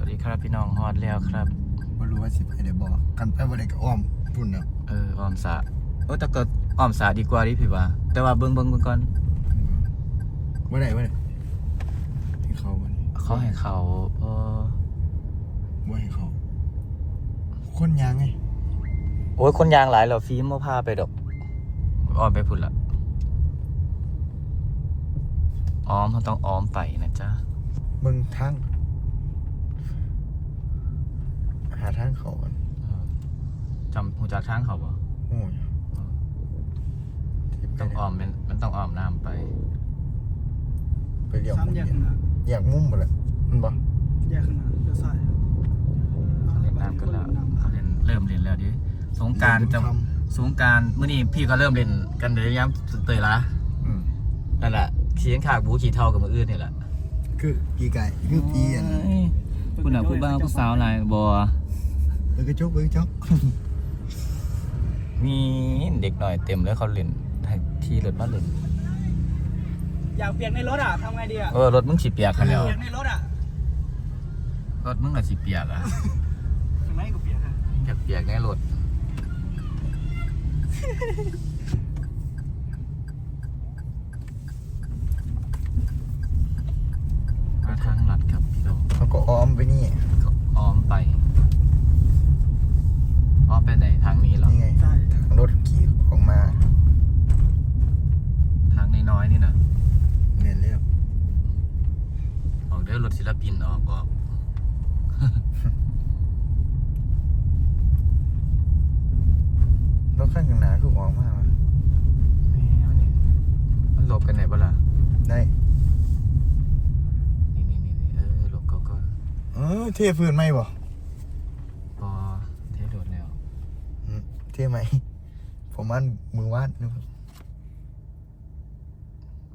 วัสดีครับพี่น้องฮอดแล้วครับบ่รู้ว่าสิไปได้บ่กันไปบ่ได้ก็อ้อมพุ่นน่ะเออออมสาเออแต่ก็ออมสาดีกว่าดิพี่ว่า แต่ว่าเบิ่งเบิ่งเบิ่งก่อนบ่ได้บ่ได้ให้เขาบ่นี่เขาให้เขาเออบ่ให้เขา คนยางไงโอ้ยคนยางหลายแล้วฟิล์มบ่พาไปดอกออมไปพุ่นละออมเขาต้องออมไปนะจ๊ะเบิ่งทาง หาทางเขาก่อนเออจำหูจักทางเขาบ่โอ้ยที่ไปต้องออมเป็นมันต้องออมน้ำไป ไปเลี้ยวสามแยกข้างหน้าแยกมุมบ่ล่ะมันบ่แยกข้างหน้าเลี้ยวซ้ายเขาเล่นน้ำกันแล้วเขาเล่นเริ่มเล่นแล้วดิสงกรารจะทำสงกรารมื้อนี้พี่ก็เริ่มเล่นกันเลยย้ำเตยละอืมนั่นแหละเขียนขากบูขี่เท่ากับมืออื่นนี่แหละคือปีไก่คือปีอันคุณน่ะผู้บ้าผู้สาวอะไรบอเออกระจกเออกระจกมีเด็กหน่อยเต็มเลยเขาเล่นที่รถมาเล่นอยากเปลี่ยนในรถอะทำไงดีอะเออรถมึงฉีเปียกกันแล้วเปลี่ยนในรถอะรถมึงอะฉีเปียกอะทำไมกูเปลี่ยนฮะอยากเปียกแน่รถมาทางลัดครับพี่โด เขาก็อ้อมไปนี่ ก็อ้อมไปอ้อมไปไหนทางนี้เหรอ นี่ไง ใช่ ทางรถขี่ออกมา ทางน้ อยๆนี่นะเนี่ยเรียบออกเด้อรถศิลปินออกออกรถข้างหน้าคือออกมาแมวนี่มันหลบกันไหนบ้าล่ะได้นี่นี่นี่นี่เออหลบเขาก่อนเออเทฟืนไหมบ่พอเทโดดแล้วอืมเทไหมผมมันมือวาดนะครับ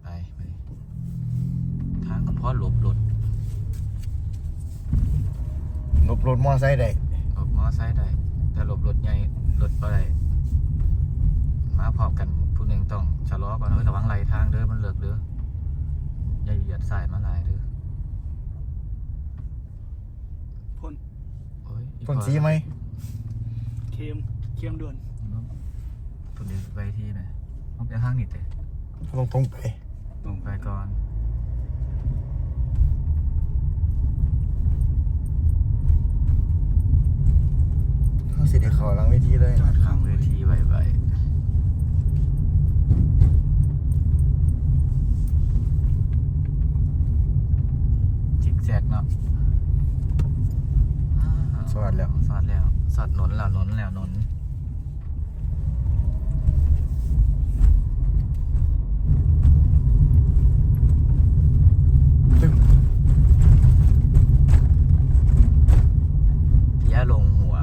ไปไป ทางก็พอหลบรถรถรถมอไซค์ได้หลบมอไซค์ได้แต่หลบรถใหญ่รถอะไรมาพร้อมกันผู้หนึ่งต้องชะลอก่อนเฮ้ยระวังไหลทางเด้อมันเลิกเด้ออย่าเหยียดสายมาหลายเด้อพ่นโอ้ยอีผลสีไหมเค็มเค็มด่วนตัวนี้ไปที่ไหนต้องไปห้างนิดแต่ตรงตรงไป ลงไปก่อน เขาสิเดี๋ยวเขาหลังเวทีเลยจอดข้างเวทีไวๆจิกแจกเนาะสวัสดีแล้ว สอดแล้ว สอดหนนแล้วหนนแล้วหนน ตึ้ง พี่ยาลงหัว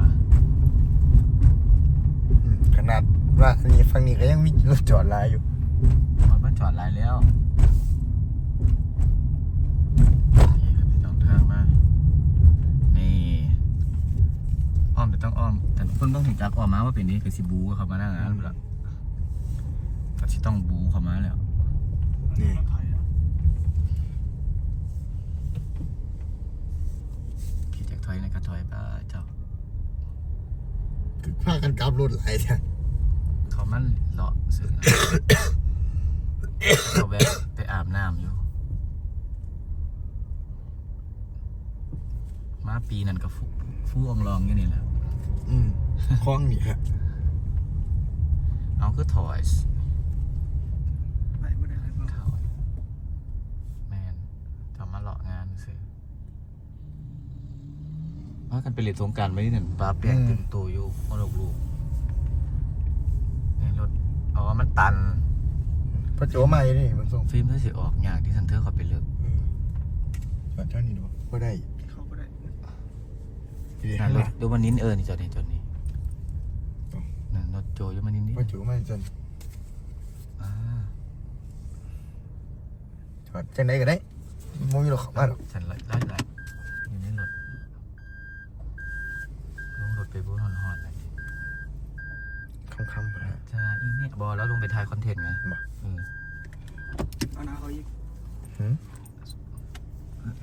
อืมข นาดว่าอันนี้ฝั่งนี้ก็ยังมีรถจอดหลายอยู่หมดมาจอดหลายแล้วนี่ครับพี่น้องทางมานี่อ้อมแต่ต้องอ้อมแต่เพิ่นต้องถึงจักอ้อมมาว่าเป็นนี้คือสิบูเข้ามาหน้างานแล้วก็สิต้องบูเข้ามาแล้วนี่รถไถอะขี่จากถอยในกระถอยไปเจ้าคือพากันกลับรถหลายแท้ เขามันเลาะซื้อเขาแวะไปอาบน้ำอยู่ มาปีนั้นก็ฟูฟูอองลองอยู่นี่แหละอืมคล้องนี่ฮะเอาคือถอยไปไม่ได้เลยเปล่าถอยแมนทำมาเลาะงานซื้อว่ากันไปเล่นสงการไว้ที่นั่นปลาเปียกเต็มตัวอยู่มรกลูก มันตันพระโจมาอยู่นี่มันส่งฟิล์มเพื่อสิออกยากที่ซันเทอร์เขาไปเลือกอืมจอดเท่านี้ดูก็ได้เขาก็ได้ทีเดียวนั่นรถดูมันนิ้นเออนี่จอดนี่จอดนี่อ๋อนั่นรถโจอยมันนิ้นนี่พระโจมาจนอ่าจอดจังไหนก็ได้มมีรถเข้ามาหรอกฉันไล่ไล่ไล่อยู่ในรถลงรถไปบูธฮอนๆเลย ค่ำๆไปฮะ ใช่อีเนี่ย บอแล้วลงไปถ่ายคอนเทนต์ไงบ่ เออเอาหน้าเขาอีกหืม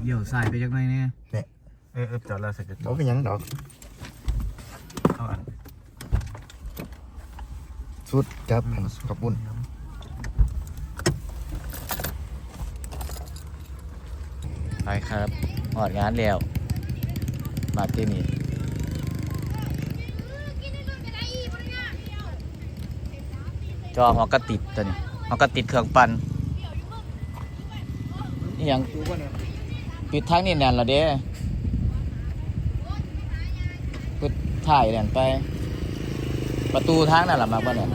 เดี่ยวสายไปจากไหนเนี่ยเนี่ย เออเออจอดแล้วเสร็จก็จบ่อดเป็นหยังดอกเอาอันสุดครับขอบคุณไปครับหอดงานแล้วมาที่นี่ จอหัวกระติดตัวนี้หัวกระติดเครื่องปั่นนี่ยังดูว่าเนี่ยปิดทางนี่แน่นและเด้ปิดถ่ายแน่นไป ประตูทางนั่นแหละมากบ่เนี่ย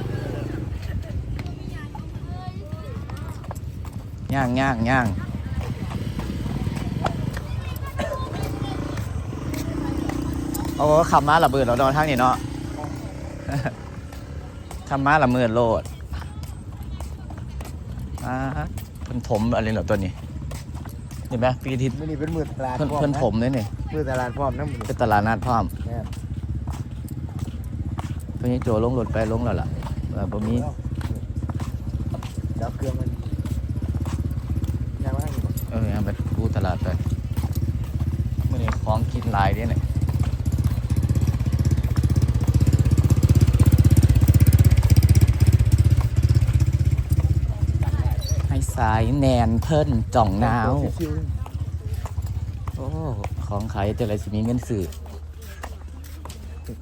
ย่างย่างย่างโอ้ขับมาระเบิดเราโดนทางนี่เนาะขับมาระเบิดโลด อ่าเพิ่นถมอะไรเหรอตัวนี้เห็นไหมปีอาทิตย์มื้อนี้เป็นมื้อตลาดเพิ่นพร้อเพิ่นนะถมเลยนี่มื้อตลาดพร้อมนะมื้อนี้เป็นตลาดนัดพร้อมแม่นเพิ่นนี้โจลงรถไปลงแล้วล่ะแบบบ่มีดับเครื่องมันยังว่าอยู่เออยังไปดูตลาดไปมื้อนี้ของกินหลายเด้เนี่ย สายแนนเพิ่นจ่องหนาวชิวโอ้ของขายแต่ละสิมีเงินซื้อๆ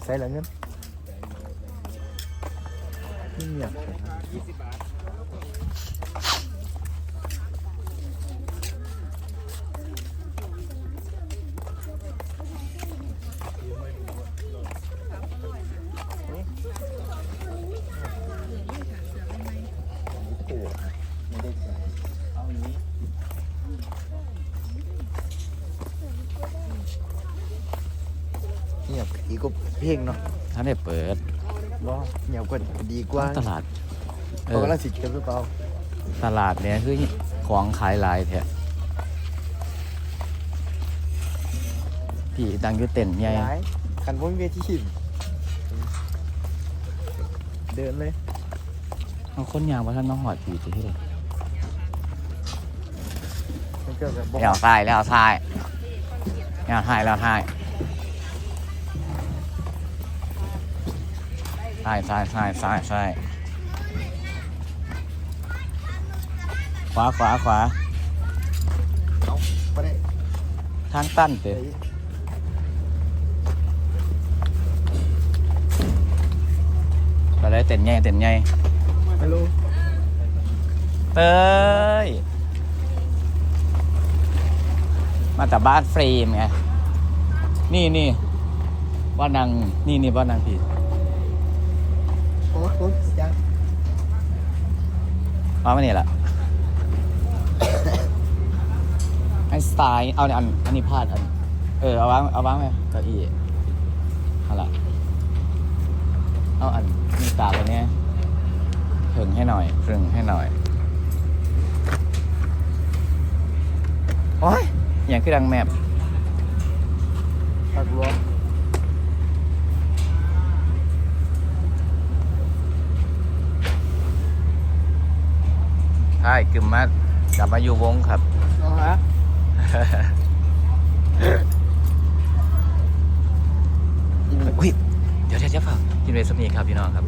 ใส่ละเงินนี่เงียบเงียบอีกก็เพลงเนาะถ้าได้เปิดบ่เงียบกว่าดีกว่าตลาดเอเขาอกำลังสิเก็บหรือเปล่าตลาดเนี่ยคือของขายหลายแท้พี่ดังอยู่เต็นท์ใหญ่ย้ายคันพ้นเวทีหินเดินเลยเอาคนยางว่าท่านมาหอดปีจะที่ไหนมันก็แบบบ่แล้วซ้ายแล้วซ้ายแล้วท้ายแล้วท้ายซ้าย ซ้ายซ้ายซ้ายซ้ายขวาขวาขวาเอาบ่ได้ทางตั้นเตะไปเลยเต็นใหญ่เต็นใหญ่ฮัลโหลเต้ย มาจากบ้านเฟรมไง นี่นี่บ้านนางนี่นี่บ้านนางพี่ โอ้โหยังมาไม่นี่แหละไอ้สไตล์เอาเนี่ยอันอันนี้พลาดอัน เออเอาวางเอาวางไหมเก้าอี้เอาละเอาอันนี้ตาตัวเนี้ยผึ่งให้หน่อยผึ่งให้หน่อยโอ้ยอย่างคือดังแมบตักรว มใช่กึมมากลับมาอยู่วงครับเอาฮะอุ้ย เดี๋ยวเดี๋ยวเดี๋ยวเปล่ากินเวสมีครับพี่น้องครับ